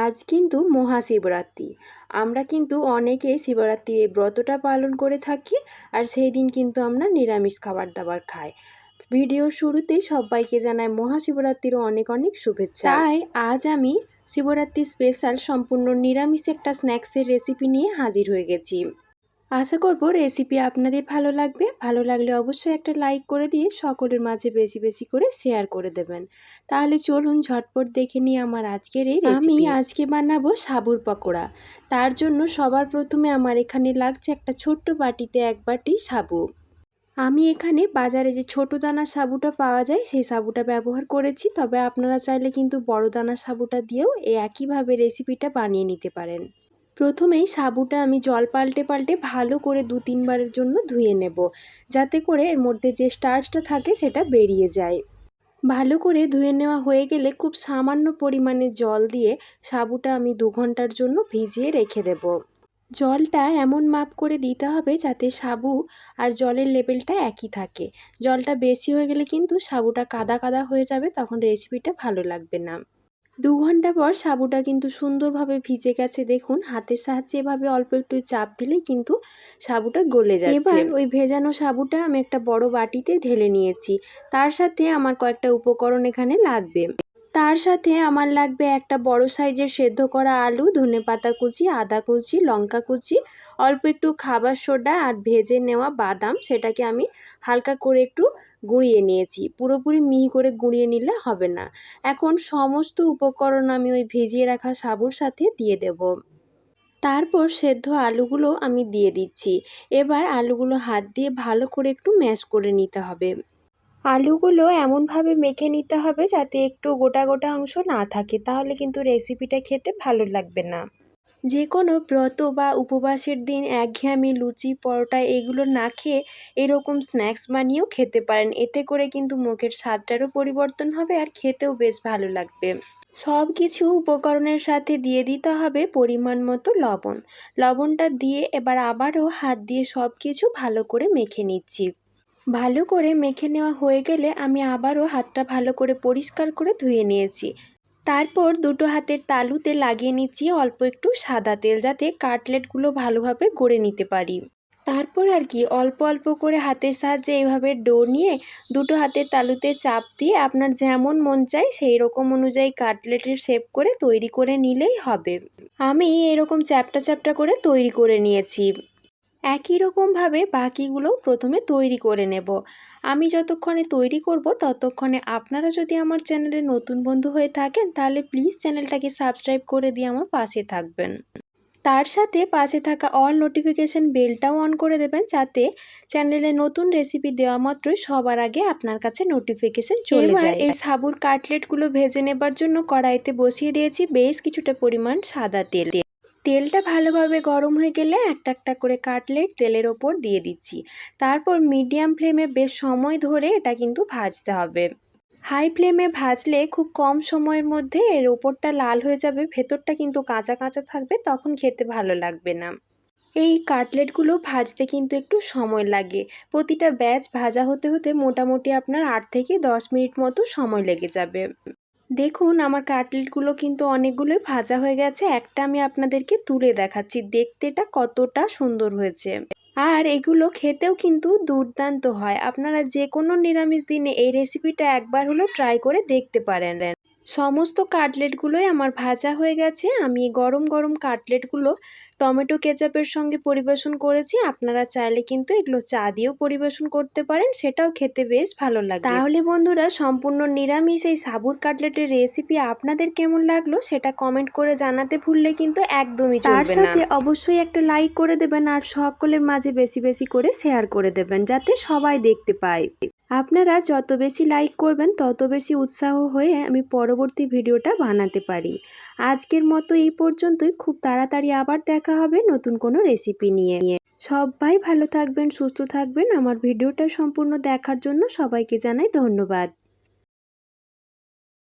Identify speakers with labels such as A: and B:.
A: আজ কিন্তু মহাশিবরাত্রি। আমরা কিন্তু অনেকে শিবরাত্রির এই ব্রতটা পালন করে থাকি আর সেই দিন কিন্তু আমরা নিরামিষ খাবার দাবার খাই। ভিডিও শুরুতেই সবাইকে জানাই মহাশিবরাত্রিরও অনেক অনেক শুভেচ্ছা। তাই আজ আমি শিবরাত্রি স্পেশাল সম্পূর্ণ নিরামিষ একটা স্ন্যাক্সের রেসিপি নিয়ে হাজির হয়ে গেছি। আশা করব রেসিপি আপনাদের ভালো লাগবে। ভালো লাগলে অবশ্যই একটা লাইক করে দিয়ে সকলের মাঝে বেশি বেশি করে শেয়ার করে দেবেন। তাহলে চলুন ঝটপট দেখে নিই আমার আজকের এই আমি আজকে বানাবো সাবুর পকোড়া। তার জন্য সবার প্রথমে আমার এখানে লাগছে একটা ছোট্ট বাটিতে এক বাটি সাবু। আমি এখানে বাজারে যে ছোট দানার সাবুটা পাওয়া যায় সেই সাবুটা ব্যবহার করেছি। তবে আপনারা চাইলে কিন্তু বড় দানার সাবুটা দিয়েও এই একইভাবে রেসিপিটা বানিয়ে নিতে পারেন। প্রথমেই সাবুটা আমি জল পাল্টে পাল্টে ভালো করে দু তিনবারের জন্য ধুয়ে নেব, যাতে করে এর মধ্যে যে স্টার্চটা থাকে সেটা বেরিয়ে যায়। ভালো করে ধুয়ে নেওয়া হয়ে গেলে খুব সামান্য পরিমাণে জল দিয়ে সাবুটা আমি দু ঘণ্টার জন্য ভিজিয়ে রেখে দেব। জলটা এমন মাপ করে দিতে হবে যাতে সাবু আর জলের লেভেলটা একই থাকে। জলটা বেশি হয়ে গেলে কিন্তু সাবুটা কাদা কাদা হয়ে যাবে, তখন রেসিপিটা ভালো লাগবে না। দু ঘণ্টা পর সাবুটা কিন্তু সুন্দরভাবে ভিজে গেছে, দেখুন। হাতের সাহায্যে এভাবে অল্প একটু চাপ দিলে কিন্তু সাবুটা গলে যাচ্ছে। এবার ওই ভেজানো সাবুটা আমি একটা বড় বাটিতে ঢেলে নিয়েছি। তার সাথে আমার কয়েকটা উপকরণ এখানে লাগবে। তার সাথে আমার লাগবে একটা বড় সাইজের সেদ্ধ করা আলু, ধনে পাতা কুচি, আদা কুচি, লঙ্কা কুচি, অল্প একটু খাবার সোডা আর ভেজে নেওয়া বাদাম। সেটাকে আমি হালকা করে একটু গুঁড়িয়ে নিয়েছি। পুরোপুরি মিহি করে গুঁড়িয়ে নিলে হবে না। এখন সমস্ত উপকরণ আমি ওই ভেজিয়ে রাখা সাবুর সাথে দিয়ে দেব। তারপর সেদ্ধ আলুগুলো আমি দিয়ে দিচ্ছি। এবার আলুগুলো হাত দিয়ে ভালো করে একটু ম্যাশ করে নিতে হবে। আলুগুলো এমনভাবে মেখে নিতে হবে যাতে একটু গোটা গোটা অংশ না থাকে। তাহলে কিন্তু রেসিপিটা খেতে ভালো লাগবে না। যে কোনো ব্রত বা উপবাসের দিন একঘেয়ামি, লুচি, পরোটা এগুলো না খেয়ে এরকম স্ন্যাক্স বানিয়েও খেতে পারেন। এতে করে কিন্তু মুখের স্বাদটারও পরিবর্তন হবে আর খেতেও বেশ ভালো লাগবে। সব কিছু উপকরণের সাথে দিয়ে দিতে হবে পরিমাণ মতো লবণ। লবণটা দিয়ে এবার আবারও হাত দিয়ে সব কিছু ভালো করে মেখে নিচ্ছি। ভালো করে মেখে নেওয়া হয়ে গেলে আমি আবারও হাতটা ভালো করে পরিষ্কার করে ধুয়ে নিয়েছি। তারপর দুটো হাতের তালুতে লাগিয়ে নিচ্ছি অল্প একটু সাদা তেল যাতে কাটলেটগুলো ভালোভাবে গড়ে নিতে পারি। তারপর আর কি অল্প অল্প করে হাতের সাহায্যে এইভাবে ডো নিয়ে দুটো হাতের তালুতে চাপ দিয়ে আপনার যেমন মন চাই সেই রকম অনুযায়ী কাটলেটের শেপ করে তৈরি করে নিলেই হবে। আমি এরকম চ্যাপটা চ্যাপটা করে তৈরি করে নিয়েছি। একই রকমভাবে বাকিগুলো প্রথমে তৈরি করে নেব। আমি যতক্ষণে তৈরি করব ততক্ষণে আপনারা যদি আমার চ্যানেলে নতুন বন্ধু হয়ে থাকেন তাহলে প্লিজ চ্যানেলটাকে সাবস্ক্রাইব করে দিয়ে আমার পাশে থাকবেন। তার সাথে পাশে থাকা অল নোটিফিকেশান বেলটাও অন করে দেবেন যাতে চ্যানেলে নতুন রেসিপি দেওয়া মাত্রই সবার আগে আপনার কাছে নোটিফিকেশান চলে যায়। এই সাবুর কাটলেটগুলো ভেজে নেবার জন্য কড়াইতে বসিয়ে দিয়েছি বেশ কিছুটা পরিমাণ সাদা তেল। তেলটা ভালোভাবে গরম হয়ে গেলে একটা একটা করে কাটলেট তেলের ওপর দিয়ে দিচ্ছি। তারপর মিডিয়াম ফ্লেমে বেশ সময় ধরে এটা কিন্তু ভাজতে হবে। হাই ফ্লেমে ভাজলে খুব কম সময়ের মধ্যে এর ওপরটা লাল হয়ে যাবে, ভেতরটা কিন্তু কাঁচা কাঁচা থাকবে, তখন খেতে ভালো লাগবে না। এই কাটলেটগুলো ভাজতে কিন্তু একটু সময় লাগে। প্রতিটা ব্যাচ ভাজা হতে হতে মোটামুটি আপনার আট থেকে দশ মিনিট মতো সময় লেগে যাবে। দেখুন, আমার কাটলেটগুলো কিন্তু অনেকগুলোই ভাজা হয়ে গেছে। একটা আমি আপনাদেরকে তুলে দেখাচ্ছি। দেখতে এটা কতটা সুন্দর হয়েছে। আর এগুলো খেতেও কিন্তু দুর্দান্ত হয়। আপনারা যে কোনো নিরামিষ দিনে এই রেসিপিটা একবার হলেও ট্রাই করে দেখতে পারেন। সমস্ত কাটলেটগুলোই আমার ভাজা হয়ে গেছে। আমি গরম গরম কাটলেটগুলো টমেটো কেচাপের সঙ্গে পরিবেশন করেছি। আপনারা চাইলে কিন্তু এগুলো চা দিয়েও পরিবেশন করতে পারেন। সেটাও খেতে বেশ ভালো লাগে। তাহলে বন্ধুরা সম্পূর্ণ নিরামিষ এই সাবুর কাটলেটের রেসিপি আপনাদের কেমন লাগল সেটা কমেন্ট করে জানাতে ভুললে কিন্তু একদমই তার সাথে অবশ্যই একটা লাইক করে দেবেন আর সকলের মাঝে বেশি বেশি করে শেয়ার করে দেবেন যাতে সবাই দেখতে পায়। আপনারা যত বেশি লাইক করবেন তত বেশি উৎসাহ হয়ে আমি পরবর্তী ভিডিওটা বানাতে পারি। আজকের মতো এই পর্যন্তই। খুব তাড়াতাড়ি আবার দেখা হবে নতুন কোনো রেসিপি নিয়ে। সবাই ভালো থাকবেন, সুস্থ থাকবেন। আমার ভিডিওটা সম্পূর্ণ দেখার জন্য সবাইকে জানাই ধন্যবাদ।